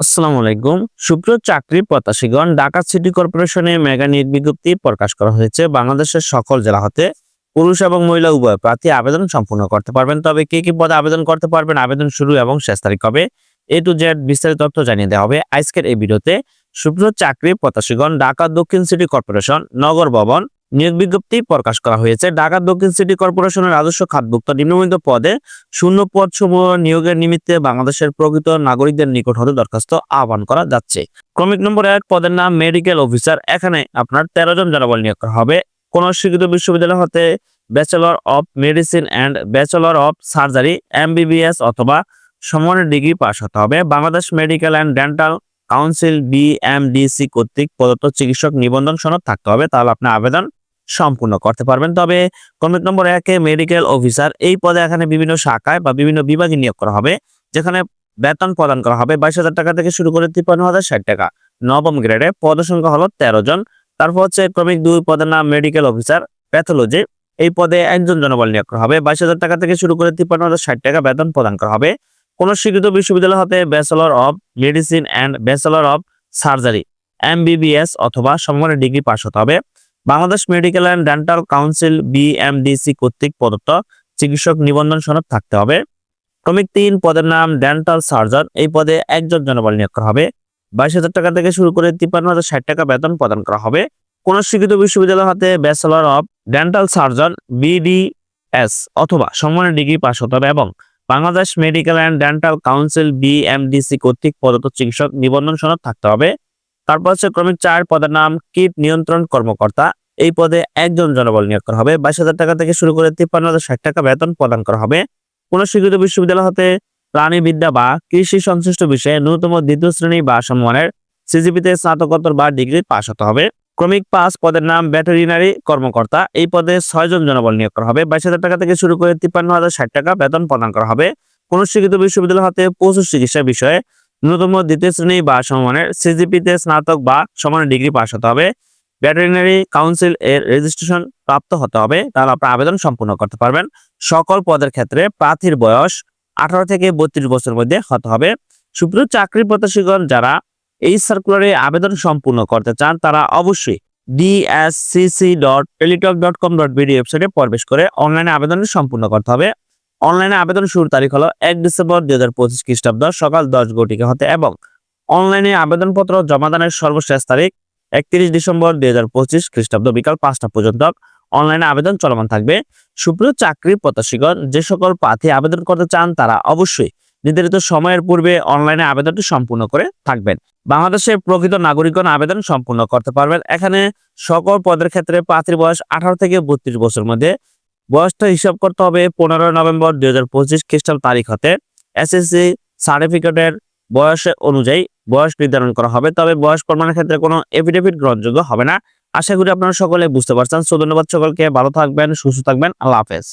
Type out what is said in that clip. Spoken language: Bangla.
আসসালামু আলাইকুম। সুপ্রিয় চাকরি প্রত্যাশীগণ, ঢাকা সিটি কর্পোরেশনে মেগা নিয়োগ বিজ্ঞপ্তি প্রকাশ করা হয়েছে। বাংলাদেশের সকল জেলা হতে পুরুষ এবং মহিলা উভয় প্রার্থী আবেদন সম্পূর্ণ করতে পারবেন। তবে কে কি পদে আবেদন করতে পারবেন, আবেদন শুরু এবং শেষ তারিখ হবে এ টু জেড বিস্তারিত তথ্য জানিয়ে দেওয়া হবে আজকের এই ভিডিওতে। সুপ্রিয় চাকরি প্রত্যাশীগণ, ঢাকা দক্ষিণ সিটি কর্পোরেশন, নগর ভবন নিয়োগ বিজ্ঞপ্তি প্রকাশ করা হয়েছে। ঢাকা দক্ষিণ সিটি কর্পোরেশনের রাজস্ব খাতভুক্ত নিম্নবিত পদে শূন্য পদ সমূহ নিয়োগের নিমিত্তে বাংলাদেশের প্রকৃত নাগরিকদের নিকট হতে দরখাস্ত আহ্বান করা যাচ্ছে। ক্রমিক নম্বর এক পদের নাম মেডিকেল অফিসার। এখানে আপনার তেরো জন জনবল নিয়োগ করা হবে। কোন স্বীকৃত বিশ্ববিদ্যালয় হতে bachelor of medicine and bachelor of surgery, MBBS অথবা সমানের ডিগ্রি পাশ হতে হবে। Bangladesh medical and dental council BMDC কর্তৃক প্রদত্ত চিকিৎসক নিবন্ধন সনদ থাকতে হবে। তাহলে আপনার আবেদন সম্পূর্ণ করতে পারবেন। তবে কমিট নম্বর একে মেডিকেল অফিসার এই পদে এখানে বিভিন্ন শাখায় বা বিভিন্ন বিভাগে নিয়োগ করা হবে, যেখানে বেতন প্রদান করা হবে বাইশ হাজার টাকা থেকে শুরু করে তিপ্পান্ন হাজার ষাট টাকা। নবম গ্রেডে পদ সংখ্যা হলো তেরো জন। তারপর হচ্ছে ক্রমিক দুই পদের নাম মেডিকেল অফিসার প্যাথোলজি এই পদে একজন জনবল নিয়োগ করা হবে। বাইশ হাজার টাকা থেকে শুরু করে তিপ্পান্ন হাজার ষাট টাকা বেতন প্রদান করা হবে। কোন স্বীকৃত বিশ্ববিদ্যালয় হতে bachelor of medicine and bachelor of surgery MBBS অথবা সমমানের ডিগ্রি পাস হতে হবে। Bangladesh medical and dental council BMDC কর্তৃক প্রদত্ত চিকিৎসক নিবন্ধন সনদ থাকতে হবে। ক্রমিক তিন পদের নাম ডেন্টাল সার্জন। এই পদে একজন জনবল নিয়োগ করা হবে। বাইশ হাজার টাকা থেকে শুরু করে তিপ্পান্ন হাজার ষাট টাকা বেতন প্রদান করা হবে। কোন স্বীকৃত বিশ্ববিদ্যালয় হাতে bachelor of dental surgeon BDS অথবা সম্মানের ডিগ্রি পাশ হতে হবে এবং Bangladesh medical and dental council BMDC কর্তৃক প্রদত্ত চিকিৎসক নিবন্ধন সনদ থাকতে হবে। তারপর হচ্ছে ক্রমিক চার পদের নাম কীট নিয়ন্ত্রণ কর্মকর্তা। এই পদে একজন জনবল নিয়োগ করা হবে। বাইশ হাজার টাকা থেকে শুরু করে তিপ্পান্ন হাজার ষাট টাকা বেতন প্রদান করা হবে। কোন স্বীকৃত বিশ্ববিদ্যালয় হতে প্রাণীবিদ্যা বা কৃষি সংশ্লিষ্ট বিষয়ে ন্যূনতম দ্বিতীয় শ্রেণি বা সম্মানের সিজিপিতে স্নাতকোত্তর বা ডিগ্রি পাশ হতে হবে। ক্রমিক পাঁচ পদের নাম ভেটেরিনারি কর্মকর্তা। এই পদে ছয়জন জনবল নিয়োগ করা হবে। বাইশ হাজার টাকা থেকে শুরু করে তিপ্পান্ন হাজার ষাট টাকা বেতন প্রদান করা হবে। কোন স্বীকৃত বিশ্ববিদ্যালয় হতে পশু চিকিৎসা বিষয়ে ন্যূনতম দ্বিতীয় শ্রেণি বা সমমানের সিজিপিতে স্নাতক বা সমানের ডিগ্রি পাস হতে হবে। ভেটেরিনারি কাউন্সিল এর রেজিস্ট্রেশন প্রাপ্ত হতে হবে, তাহলে আপনার আবেদন সম্পূর্ণ করতে পারবেন। সকল পদের ক্ষেত্রে প্রার্থীর বয়স আঠারো থেকে বত্রিশ বছরের মধ্যে হতে হবে। শুধু চাকরি প্রত্যাশীগণ, যারা এই সার্কুলারে আবেদন সম্পূর্ণ করতে চান, তারা অবশ্যই DSCC dot Teletalk dot com dot BD ওয়েবসাইটে প্রবেশ করে অনলাইনে আবেদন সম্পূর্ণ করতে হবে। অনলাইনে আবেদন শুরুর তারিখ হলো এক ডিসেম্বর দুই হাজার পঁচিশ খ্রিস্টাব্দ, সকাল দশ ঘটিকা হতে এবং অনলাইনে আবেদনপত্র জমাদানের সর্বশেষ তারিখ একত্রিশ ডিসেম্বর দুই হাজার পঁচিশ খ্রিস্টাব্দ বিকাল পাঁচটা পর্যন্ত। অনলাইনে আবেদন চলমান থাকবে। সুপ্রিয় চাকরি প্রত্যাশীগণ, যে সকল প্রার্থী আবেদন করতে চান তারা অবশ্যই নির্ধারিত সময়ের পূর্বে অনলাইনে আবেদনটি সম্পূর্ণ করে থাকবেন। বাংলাদেশের প্রকৃত নাগরিকগণ আবেদন সম্পূর্ণ করতে পারবেন। এখানে সকল পদের ক্ষেত্রে প্রার্থীর বয়স আঠারো থেকে বত্রিশ বছর মধ্যে বয়সটা হিসাব করতে হবে পনেরোই নভেম্বর দুই হাজার পঁচিশ খ্রিস্টাব্দ তারিখ হতে। এসএসসি সার্টিফিকেটের বয়স অনুযায়ী বয়স নির্ধারণ করা হবে, তবে বয়স প্রমাণের ক্ষেত্রে কোনো এফিডেভিট গ্রহণযোগ্য হবে না। আশা করি আপনারা সকলে বুঝতে পারছেন। সো ধন্যবাদ সকলকে, ভালো থাকবেন, সুস্থ থাকবেন। আল্লাহ হাফেজ।